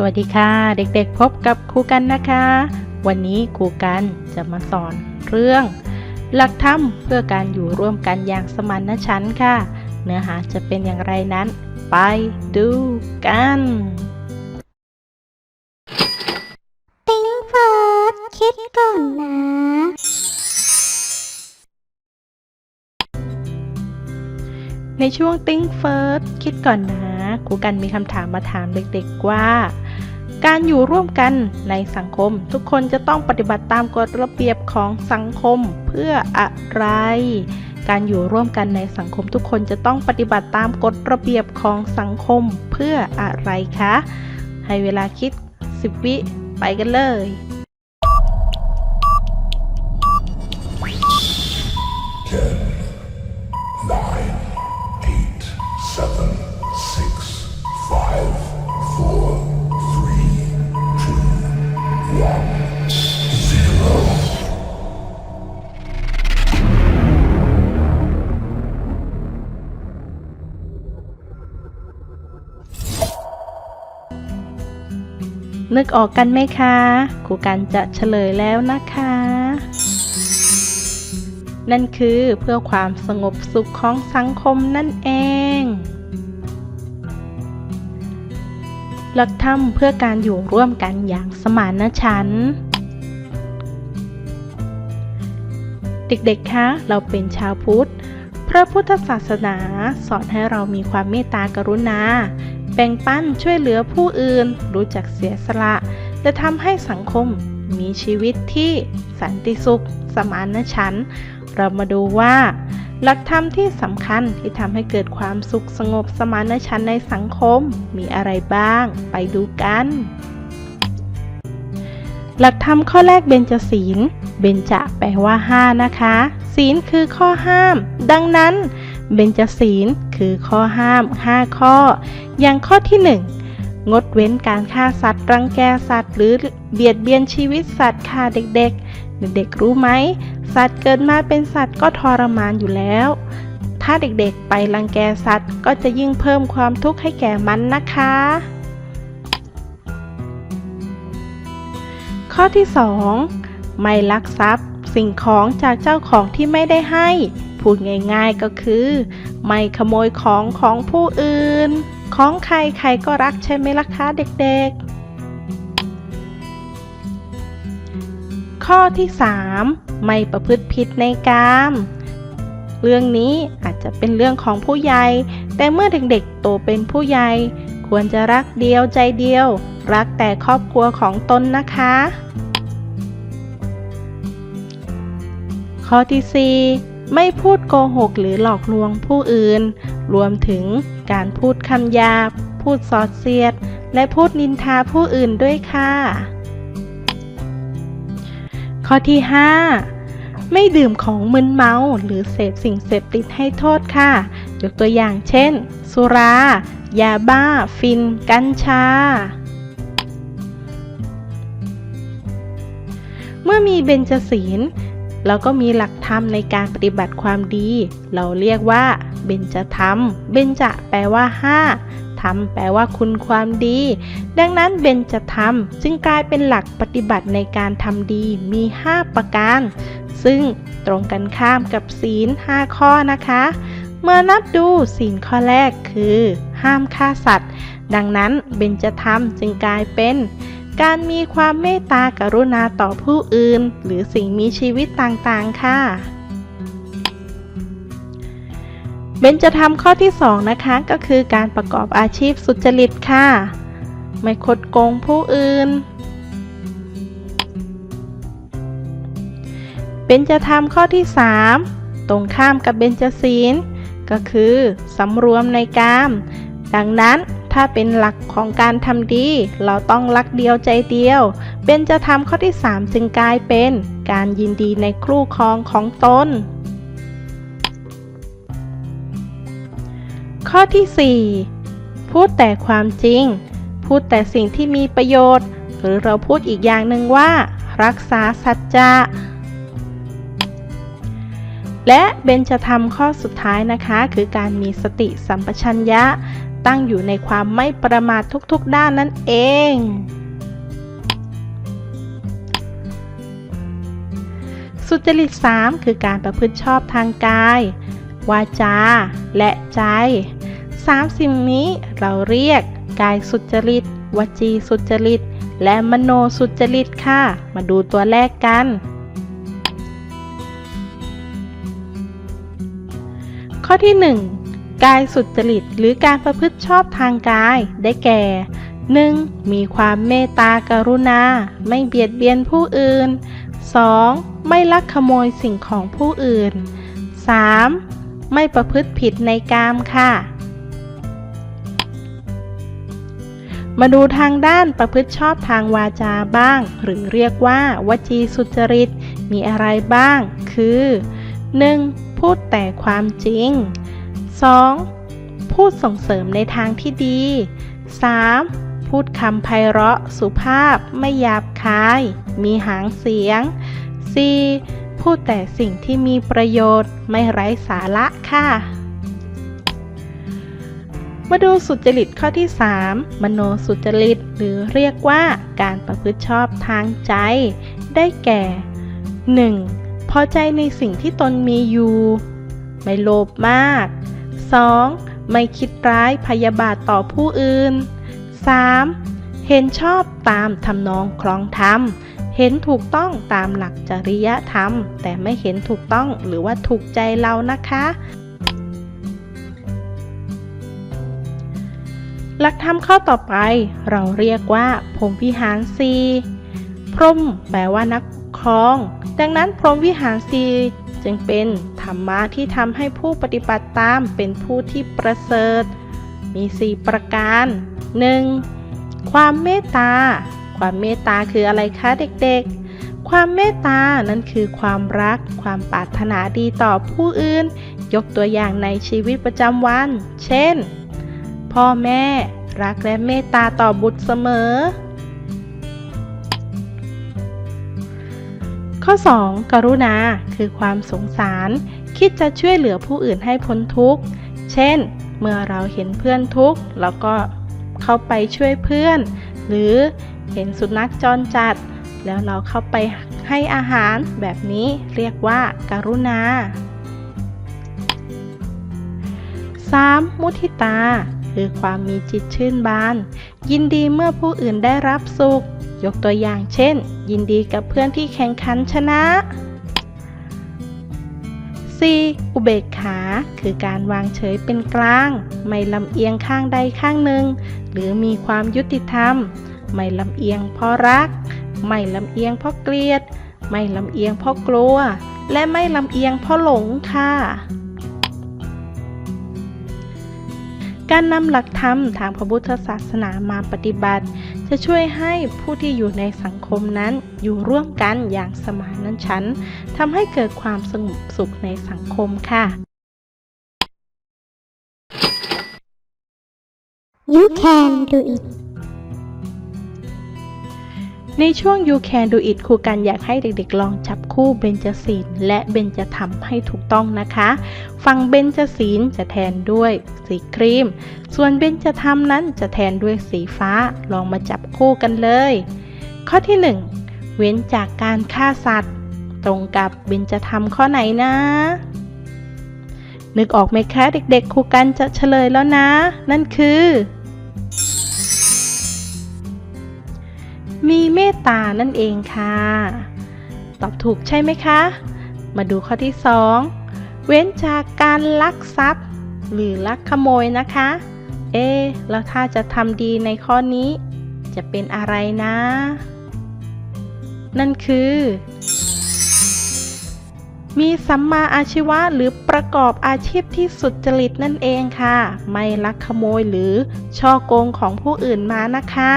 สวัสดีค่ะ เด็กๆพบกับครูกันนะคะ วันนี้ครูกันจะมาสอนเรื่อง หลักธรรมเพื่อการอยู่ร่วมกันอย่างสมานฉันท์ค่ะ เนื้อหาจะเป็นอย่างไรนั้น ไปดูกัน ติ้งเฟิร์สคิดก่อนนะ ในช่วง Think First คิดก่อนนะ ครูกันมีคำถามมาถามเด็กๆว่า การอยู่ร่วมกันในสังคม ทุกคนจะต้องปฏิบัติตามกฎระเบียบของสังคมเพื่ออะไร การอยู่ร่วมกันในสังคมทุกคนจะต้องปฏิบัติตามกฎระเบียบของสังคมเพื่ออะไรคะ ให้เวลาคิด 10 วิไปกันเลย นึกออกกันไหมคะครูกันจะเฉลยแล้วนะคะ นั่นคือเพื่อความสงบสุขของสังคมนั่นเอง หลักธรรมเพื่อการอยู่ร่วมกันอย่างสมานฉันท์เด็กๆ คะ เราเป็นชาวพุทธ พระพุทธศาสนาสอนให้เรามีความเมตตากรุณา แบ่งปันช่วยเหลือผู้อื่น รู้จักเสียสละ จะทำให้สังคมมีชีวิตที่สันติสุข สมานฉันท์เรามาดูว่า หลักธรรมที่สำคัญที่ทำให้เกิดความสุขสงบสมานฉันท์ในสังคมมีอะไรบ้าง ไปดูกัน หลักธรรมข้อแรกเบญจศีล เบญจะแปลว่า 5 นะคะ ศีลคือข้อห้าม ดังนั้น เบญจศีล คือข้อห้าม 5 ข้อ อย่างข้อที่ 1 งดเว้นการฆ่าสัตว์ รังแกสัตว์ หรือเบียดเบียนชีวิตสัตว์ค่ะเด็กๆ เด็กๆรู้ไหม สัตว์เกิดมาเป็นสัตว์ก็ทรมานอยู่แล้ว ถ้าเด็กๆไปรังแกสัตว์ ก็จะยิ่งเพิ่มความทุกข์ให้แก่มันนะคะ ข้อที่ 2 ไม่ลักทรัพย์ สิ่งของจากเจ้าของที่ไม่ได้ให้ พูดง่ายๆก็คือ ไม่ขโมยของของผู้อื่น ของใครใครก็รักใช่ไหมล่ะคะเด็กๆ ข้อที่ 3 ไม่ประพฤติผิดในกามเรื่องนี้อาจจะเป็นเรื่องของผู้ใหญ่ แต่เมื่อเด็กๆโตเป็นผู้ใหญ่ ควรจะรักเดียวใจเดียว รักแต่ครอบครัวของตนนะคะ ข้อที่4 ไม่พูดโกหกหรือหลอกลวงผู้อื่น รวมถึงการพูดคำหยาบ พูดสอดเสียด และพูดนินทาผู้อื่นด้วยค่ะ ข้อที่ 5 ไม่ดื่มของมึนเมาหรือเสพสิ่งเสพติดให้โทษค่ะ ยกตัวอย่างเช่น สุรา ยาบ้า ฟิน กัญชาเมื่อมีเบญจศีล เราก็มีหลักธรรมในการปฏิบัติความดี เราเรียกว่าเบญจธรรม เบญจะแปลว่า5ธรรมแปลว่าคุณความดี ดังนั้นเบญจธรรมจึงกลายเป็นหลักปฏิบัติในการทำดีมี 5 ประการ ซึ่งตรงกันข้ามกับศีล 5 ข้อนะคะ เมื่อนับดูศีลข้อแรกคือ ห้ามฆ่าสัตว์ ดังนั้นเบญจธรรมจึงกลายเป็น การมีความเมตตากรุณาต่อผู้อื่น หรือสิ่งมีชีวิตต่างๆ ค่ะเบญจะทำข้อที่ 2 นะคะ ก็คือการประกอบอาชีพสุจริตค่ะ ไม่คดโกงผู้อื่นเบญจะทำข้อที่ 3 ตรงข้ามกับเบญจศีลก็คือสำรวมในกาม ดังนั้น ถ้าเป็นหลักของการทำดี เราต้องรักเดียวใจเดียวเบญจะทำข้อที่3จึงกลายเป็นการยินดีในครูครองของตน ข้อที่ 4 พูดแต่ความจริง พูดแต่สิ่งที่มีประโยชน์ หรือเราพูดอีกอย่างหนึ่งว่า รักษาสัจจะและเบญจะทำข้อสุดท้ายนะคะ คือการมีสติสัมปชัญญะ ตั้งอยู่ในความไม่ประมาททุกๆด้านนั่นเอง สุจริต 3 คือการประพฤติชอบทางกาย วาจา และใจสามสิ่งนี้เราเรียกกายสุจริต วจีสุจริต และมโนสุจริตค่ะ มาดูตัวแรกกัน ข้อที่ 1 กายสุจริตหรือการประพฤติชอบทางกายได้แก่ 1. มีความเมตตากรุณา ไม่เบียดเบียนผู้อื่น 2. ไม่ลักขโมยสิ่งของผู้อื่น 3. ไม่ประพฤติผิดในกามค่ะ มาดูทางด้านประพฤติชอบทางวาจาบ้าง หรือเรียกว่าวจีสุจริตมีอะไรบ้าง คือ 1. พูดแต่ความจริง 2. พูดส่งเสริมในทางที่ดี 3. พูดคำไพเราะสุภาพไม่หยาบคาย มีหางเสียง 4. พูดแต่สิ่งที่มีประโยชน์ไม่ไร้สาระค่ะ มาดูสุจริตข้อที่ 3 มโนสุจริต หรือเรียกว่าการประพฤติชอบทางใจ ได้แก่ 1. พอใจในสิ่งที่ตนมีอยู่ ไม่โลภมาก 2. ไม่คิดร้ายพยาบาทต่อผู้อื่น 3. เห็นชอบตามทำนองคลองธรรม เห็นถูกต้องตามหลักจริยธรรม แต่ไม่เห็นถูกต้องหรือว่าถูกใจเรานะคะ หลักธรรมข้อต่อไป เราเรียกว่าพรหมวิหารสีพรมแปลว่านักครอง ดังนั้นพรหมวิหารสีจึงเป็น รรมะที่ทำให้ผู้ปฏิบัติตามเป็นผู้ที่ประเสริฐ มี 4 ประการ 1. ความเมตตา ความเมตตาคืออะไรคะเด็กๆ ความเมตตานั้นคือความรัก ความปรารถนาดีต่อผู้อื่น ยกตัวอย่างในชีวิตประจำวัน เช่น พ่อแม่รักและเมตตาต่อบุตรเสมอข้อ 2. กรุณา คือความสงสาร คิดจะช่วยเหลือผู้อื่นให้พ้นทุกข์ เช่น เมื่อเราเห็นเพื่อนทุกข์เราก็เข้าไปช่วยเพื่อน หรือเห็นสุนัขจรจัด แล้วเราเข้าไปให้อาหารแบบนี้เรียกว่าการุณา 3. มุทิตา คือความมีจิตชื่นบาน ยินดีเมื่อผู้อื่นได้รับสุข ยกตัวอย่างเช่น ยินดีกับเพื่อนที่แข่งขันชนะ 4. อุเบกขา คือการวางเฉยเป็นกลาง ไม่ลำเอียงข้างใดข้างหนึ่ง หรือมีความยุติธรรม ไม่ลำเอียงเพราะรัก ไม่ลำเอียงเพราะเกลียด ไม่ลำเอียงเพราะกลัว และไม่ลำเอียงเพราะหลงค่ะ การนำหลักธรรมทางพระพุทธศาสนามาปฏิบัติ จะช่วยให้ผู้ที่อยู่ในสังคมนั้นอยู่ร่วมกันอย่างสมานฉันท์ทำให้เกิดความสงบสุขในสังคมค่ะ You can do it ในช่วง You Can Do It ครูกันอยากให้เด็กๆ ลองจับคู่เบญจศีลและเบญจธรรมให้ถูกต้องนะคะ ฝั่งเบญจศีลจะแทนด้วยสีครีม ส่วนเบญจธรรมนั้นจะแทนด้วยสีฟ้า ลองมาจับคู่กันเลย ข้อที่ 1 เว้นจากการฆ่าสัตว์ ตรงกับเบญจธรรมข้อไหนนะ นึกออกไหมคะเด็กๆ ครูกันจะเฉลยแล้วนะ นั่นคือ มีเมตตานั่นเองค่ะ ตอบถูกใช่ไหมคะ มาดูข้อที่ 2 เว้นจากการลักทรัพย์ หรือลักขโมยนะคะ เอ๊แล้วถ้าจะทำดีในข้อนี้ จะเป็นอะไรนะ นั่นคือ มีสัมมาอาชีวะหรือประกอบอาชีพที่สุจริตนั่นเองค่ะ ไม่ลักขโมยหรือช่อโกงของผู้อื่นมานะคะ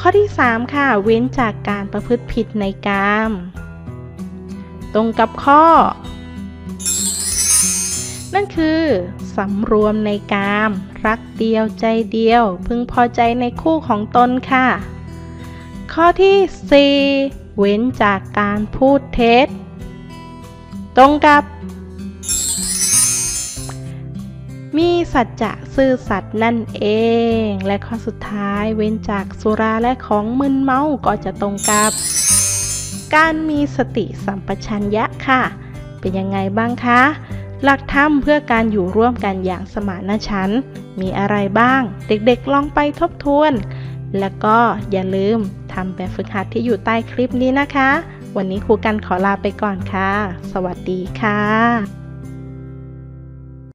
ข้อที่ 3 ค่ะ เว้นจากการประพฤติผิดในกาม ตรงกับข้อ นั่นคือสำรวมในกาม รักเดียวใจเดียว พึงพอใจในคู่ของตนค่ะ ข้อที่ 4 เว้นจากการพูดเท็จ ตรงกับ มีสัจจะซื่อสัตย์นั่นเอง และข้อสุดท้ายเว้นจากสุราและของมึนเมาก็จะตรงกับ การมีสติสัมปชัญญะค่ะ เป็นยังไงบ้างคะ หลักธรรมเพื่อการอยู่ร่วมกันอย่างสมานฉันท์มีอะไรบ้าง เด็กๆลองไปทบทวน แล้วก็อย่าลืมทำแบบฝึกหัดที่อยู่ใต้คลิปนี้นะคะ วันนี้ครูกันขอลาไปก่อนค่ะ สวัสดีค่ะ